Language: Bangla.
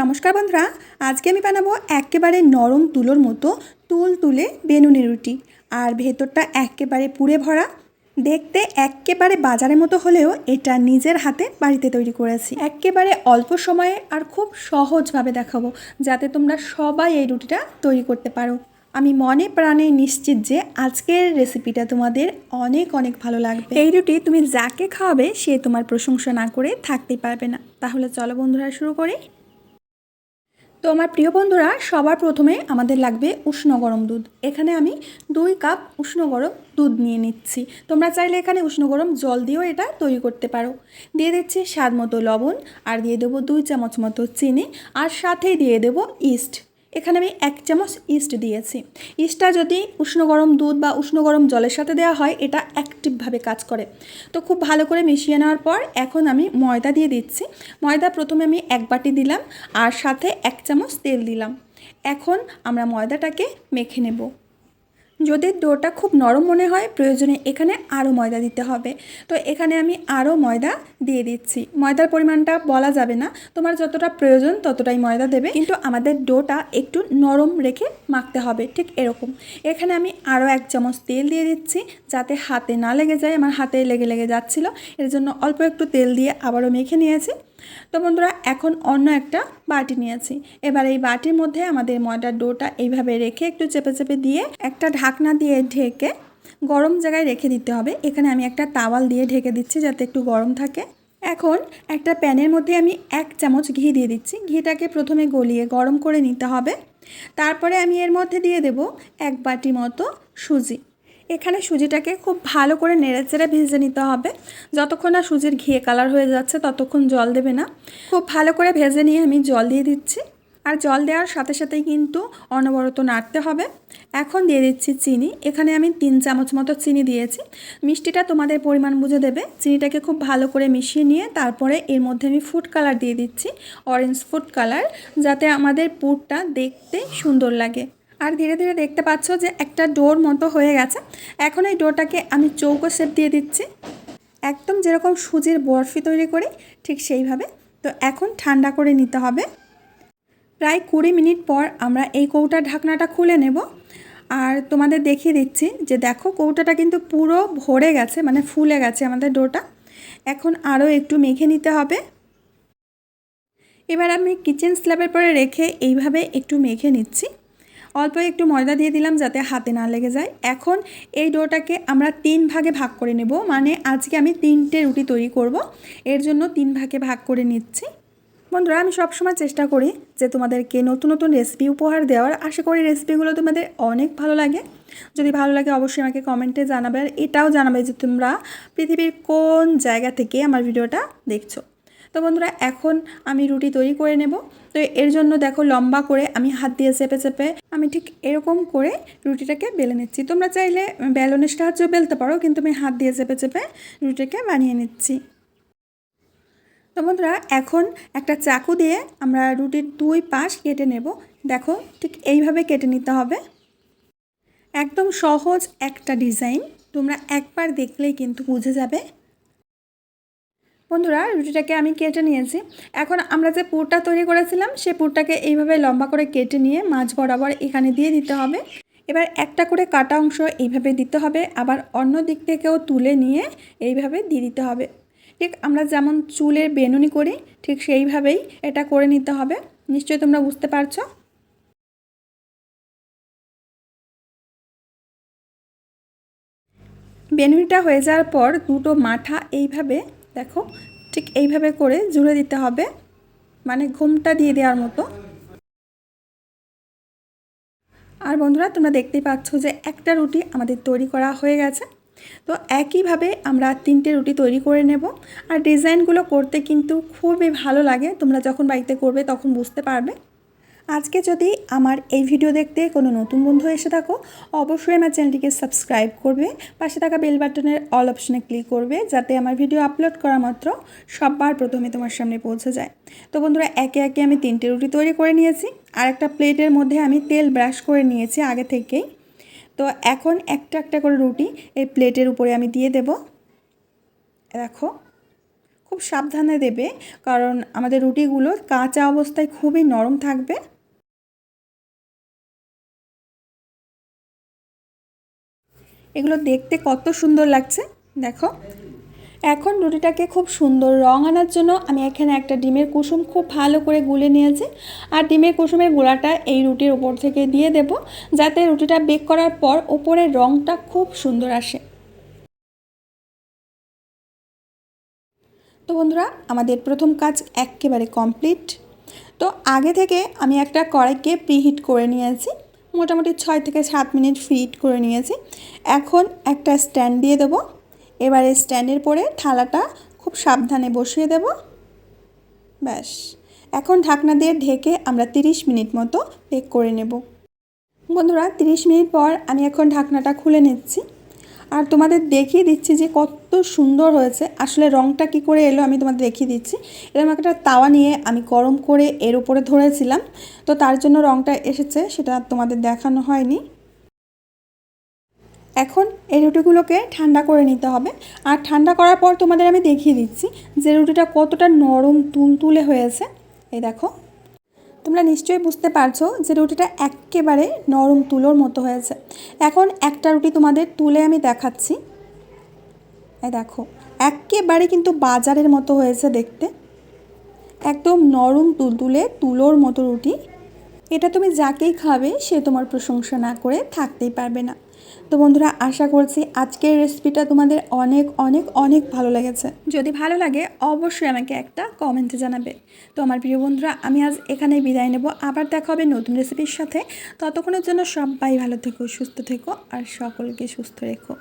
নমস্কার বন্ধুরা, আজকে আমি বানাবো একেবারে নরম তুলোর মতো তুল তুলে বেনুনি রুটি। আর ভেতরটা একেবারে পুড়ে ভরা। দেখতে একেবারে বাজারের মতো হলেও এটা নিজের হাতে বাড়িতে তৈরি করেছি। একেবারে অল্প সময়ে আর খুব সহজভাবে দেখাবো, যাতে তোমরা সবাই এই রুটিটা তৈরি করতে পারো। আমি মনে প্রাণে নিশ্চিত যে আজকের রেসিপিটা তোমাদের অনেক অনেক ভালো লাগবে। এই রুটি তুমি যাকে খাওয়াবে সে তোমার প্রশংসা না করে থাকতেই পারবে না। তাহলে চলো বন্ধুরা, শুরু করি। তো আমার প্রিয় বন্ধুরা, সবার প্রথমে আমাদের লাগবে উষ্ণ গরম দুধ। এখানে আমি দুই কাপ উষ্ণ গরম দুধ নিয়ে নিচ্ছি। তোমরা চাইলে এখানে উষ্ণ গরম জল দিয়েও এটা তৈরি করতে পারো। দিয়ে দিচ্ছি স্বাদ মতো লবণ, আর দিয়ে দেবো দুই চামচ মতো চিনি, আর সাথেই দিয়ে দেবো ইস্ট। এখানে আমি এক চামচ ইস্ট দিয়েছি। ইস্টটা যদি উষ্ণ গরম দুধ বা উষ্ণ গরম জলের সাথে দেওয়া হয়, এটা অ্যাক্টিভভাবে কাজ করে। তো খুব ভালো করে মিশিয়ে নেওয়ার পর এখন আমি ময়দা দিয়ে দিচ্ছি। ময়দা প্রথমে আমি এক বাটি দিলাম, আর সাথে এক চামচ তেল দিলাম। এখন আমরা ময়দাটাকে মেখে নেব। যদি ডোটা খুব নরম মনে হয়, প্রয়োজনে এখানে আরও ময়দা দিতে হবে। তো এখানে আমি আরও ময়দা দিয়ে দিচ্ছি। ময়দার পরিমাণটা বলা যাবে না। তোমার যতটা প্রয়োজন ততটাই ময়দা দেবে। কিন্তু আমাদের ডোটা একটু নরম রেখে মাখতে হবে, ঠিক এরকম। এখানে আমি আরও এক চামচ তেল দিয়ে দিচ্ছি, যাতে হাতে না লেগে যায়। আমার হাতে লেগে লেগে যাচ্ছিল। এর জন্য অল্প একটু তেল দিয়ে আবারও মেখে নিয়েছি। তো বন্ধুরা, এখন অন্য একটা বাটি নিয়েছি। এবার এই বাটির মধ্যে আমাদের ময়দার ডোটা এইভাবে রেখে একটু চেপে চেপে দিয়ে একটা ঢাকনা দিয়ে ঢেকে গরম জায়গায় রেখে দিতে হবে। এখানে আমি একটা তাওয়াল দিয়ে ঢেকে দিচ্ছি যাতে একটু গরম থাকে। এখন একটা প্যানের মধ্যে আমি এক চামচ ঘি দিয়ে দিচ্ছি। ঘিটাকে প্রথমে গলিয়ে গরম করে নিতে হবে। তারপরে আমি এর মধ্যে দিয়ে দেব এক বাটি মতো সুজি। এখানে সুজিটাকে খুব ভালো করে নেড়েচেড়ে ভেজে নিতে হবে। যতক্ষণ না সুজির ঘিয়ে কালার হয়ে যাচ্ছে, ততক্ষণ জল দেবে না। খুব ভালো করে ভেজে নিয়ে আমি জল দিয়ে দিচ্ছি। আর জল দেওয়ার সাথে সাথেই কিন্তু অনবরত নাড়তে হবে। এখন দিয়ে দিচ্ছি চিনি। এখানে আমি তিন চামচ মতো চিনি দিয়েছি। মিষ্টিটা তোমাদের পরিমাণ বুঝে দেবে। চিনিটাকে খুব ভালো করে মিশিয়ে নিয়ে তারপরে এর মধ্যে আমি ফুড কালার দিয়ে দিচ্ছি। অরেঞ্জ ফুড কালার যাতে আমাদের পুরটা দেখতে সুন্দর লাগে। আর ধীরে ধীরে দেখতে পাচ্ছ যে একটা ডোর মতো হয়ে গেছে। এখন এই ডোরটাকে আমি চৌকো শেপ দিয়ে দিচ্ছি। একদম যেরকম সুজির বরফি তৈরি করি, ঠিক সেইভাবে। তো এখন ঠান্ডা করে নিতে হবে। প্রায় কুড়ি মিনিট পর আমরা এই কৌটার ঢাকনাটা খুলে নেব। আর তোমাদের দেখিয়ে দিচ্ছি যে দেখো কৌটাটা কিন্তু পুরো ভরে গেছে মানে ফুলে গেছে আমাদের ডোটা এখন আরও একটু মেখে নিতে হবে। এবার আমি কিচেন স্ল্যাবের পরে রেখে এইভাবে একটু মেখে নিচ্ছি। অল্প একটু ময়দা দিয়ে দিলাম যাতে হাতে না লেগে যায়। এখন এই ডোটাকে আমরা তিন ভাগে ভাগ করে নেব। মানে আজকে আমি তিনটে রুটি তৈরি করব। এর জন্য তিন ভাগে ভাগ করে নিচ্ছি। বন্ধুরা, আমি সবসময় চেষ্টা করি যে তোমাদেরকে নতুন নতুন রেসিপি উপহার দেওয়ার। আশা করি রেসিপিগুলো তোমাদের অনেক ভালো লাগে। যদি ভালো লাগে, অবশ্যই আমাকে কমেন্টে জানাবে। আর এটাও জানাবে যে তোমরা পৃথিবীর কোন জায়গা থেকে আমার ভিডিওটা দেখছ। তো বন্ধুরা, এখন আমি রুটি তৈরি করে নেব। তো এর জন্য দেখো লম্বা করে আমি হাত দিয়ে চেপে চেপে আমি ঠিক এরকম করে রুটিটাকে বেলে নিচ্ছি। তোমরা চাইলে বেলনের সাহায্যে বেলতে পারো, কিন্তু আমি হাত দিয়ে চেপে চেপে রুটিটাকে বানিয়ে নিচ্ছি। তো বন্ধুরা, এখন একটা চাকু দিয়ে আমরা রুটির দুই পাশ কেটে নেব। দেখো ঠিক এইভাবে কেটে নিতে হবে। একদম সহজ একটা ডিজাইন। তোমরা একবার দেখলেই কিন্তু বুঝে যাবে বন্ধুরা, রুটিটাকে আমি কেটে নিয়েছি। এখন আমরা যে পুরটা তৈরি করেছিলাম, সে পুরটাকে এইভাবে লম্বা করে কেটে নিয়ে মাছ বরাবর এখানে দিয়ে দিতে হবে। এবার একটা করে কাটা অংশ এইভাবে দিতে হবে, আবার অন্য দিক থেকেও তুলে নিয়ে এইভাবে দিয়ে দিতে হবে। ঠিক আমরা যেমন চুলের বেনুনি করি, ঠিক সেইভাবেই এটা করে নিতে হবে। নিশ্চয়ই তোমরা বুঝতে পারছ? বেনুনিটা হয়ে যাওয়ার পর দুটো মাথা এইভাবে দেখো, ঠিক এইভাবে করে জুড়ে দিতে হবে মানে ঘুমটা দিয়ে দেওয়ার মতো। আর বন্ধুরা, তোমরা দেখতেই পাচ্ছ যে একটা রুটি আমাদের তৈরি করা হয়ে গেছে। তো একইভাবে আমরা তিনটে রুটি তৈরি করে নেব। আর ডিজাইনগুলো করতে কিন্তু খুবই ভালো লাগে। তোমরা যখন বাড়িতে করবে তখন বুঝতে পারবে। আজকে যদি আমার এই ভিডিও দেখতে কোনো নতুন বন্ধু এসে থাকো, অবশ্যই আমার চ্যানেলটিকে সাবস্ক্রাইব করবে। পাশে থাকা বেল বাটনের অল অপশনে ক্লিক করবে, যাতে আমার ভিডিও আপলোড করা মাত্র সববার প্রথমে তোমার সামনে পৌঁছে যায়। তো বন্ধুরা, একে একে আমি তিনটে রুটি তৈরি করে নিয়েছি, আর একটা প্লেটের মধ্যে আমি তেল ব্রাশ করে নিয়েছি আগে থেকেই। তো এখন একটা একটা করে রুটি এই প্লেটের উপরে আমি দিয়ে দেব। দেখো, খুব সাবধানে দেবে, কারণ আমাদের রুটিগুলো কাঁচা অবস্থায় খুবই নরম থাকবে। এগুলো দেখতে কত সুন্দর লাগছে, দেখো। এখন রুটিটাকে খুব সুন্দর রং আনার জন্য আমি এখানে একটা ডিমের কুসুম খুব ভালো করে গুলে নিয়েছি। আর ডিমের কুসুমের গোড়াটা এই রুটির উপর থেকে দিয়ে দেব, যাতে রুটিটা বেক করার পর ওপরের রংটা খুব সুন্দর আসে। তো বন্ধুরা, আমাদের প্রথম কাজ একেবারে কমপ্লিট। তো আগে থেকে আমি একটা কড়াইকে প্রিহিট করে নিয়েছি। মোটামুটি ছয় থেকে সাত মিনিট ফিট করে নিয়েছি। এখন একটা স্ট্যান্ড দিয়ে দেবো। এবারে স্ট্যান্ডের পরে থালাটা খুব সাবধানে বসিয়ে দেব। ব্যাস। এখন ঢাকনা দিয়ে ঢেকে আমরা 30 মিনিট মতো বেক করে নেব। বন্ধুরা 30 মিনিট পর আমি এখন ঢাকনাটা খুলে নিচ্ছি। আর তোমাদের দেখিয়ে দিচ্ছি যে কত সুন্দর হয়েছে। আসলে রঙটা কি করে এলো আমি তোমাদের দেখিয়ে দিচ্ছি। এরকম একটা তাওয়া নিয়ে আমি গরম করে এর উপরে ধরেছিলাম। তো তার জন্য রঙটা এসেছে, সেটা তোমাদের দেখানো হয়নি। এখন এই রুটিগুলোকে ঠান্ডা করে নিতে হবে। আর ঠান্ডা করার পর তোমাদের আমি দেখিয়ে দিচ্ছি যে রুটিটা কতটা নরম, তুলতুলে হয়েছে। এই দেখো। তোমরা নিশ্চয়ই বুঝতে পারছ যে রুটিটা একেবারে নরম তুলোর মতো হয়েছে। এখন একটা রুটি তোমাদের তুলে আমি দেখাচ্ছি। এই দেখো, একেবারে কিন্তু বাজারের মতো হয়েছে দেখতে। একদম নরম তুলতুলে তুলোর মতো রুটি। এটা তুমি যাকেই খাবে সে তোমার প্রশংসা না করে থাকতেই পারবে না। তো বন্ধুরা, আশা করছি আজকের রেসিপিটা তোমাদের অনেক অনেক অনেক ভালো লেগেছে। যদি ভালো লাগে, অবশ্যই আমাকে একটা কমেন্টে জানাবে। তো আমার প্রিয় বন্ধুরা, আমি আজ এখানে বিদায় নেব। আবার দেখা হবে নতুন রেসিপির সাথে। ততক্ষণের জন্য সবাই ভালো থেকো, সুস্থ থেকো, আর সকলকে সুস্থ রেখো।